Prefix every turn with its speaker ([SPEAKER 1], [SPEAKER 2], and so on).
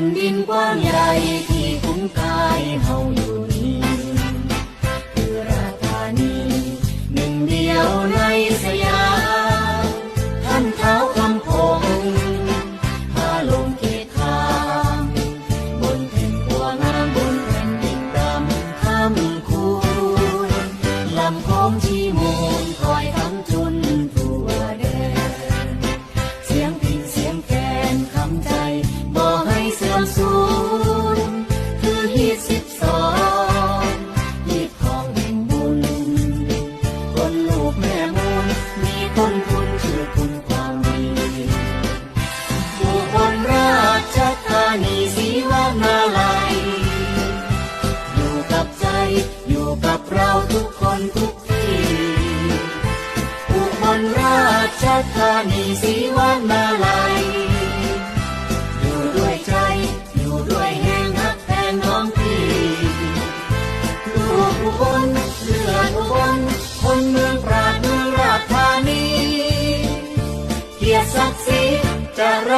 [SPEAKER 1] นดินกว้างใหญ่ที่คุ้มกายเฮาอยู่ ให้เสื่อมสูญคือฮีสิบสองฮีดของแห่งบุญ คนลูกแม่มูลมีคนคุณชื่อคุณความดีผู้คนราชธานีศรีวานาลัยอยู่กับใจอยู่กับเราทุกคนทุกที่อุบลราชธานีศรีวานา บลเลือดอุบลคนเมืองปราดเมืองราชธานี เกียรติศักดิ์ศรีจะร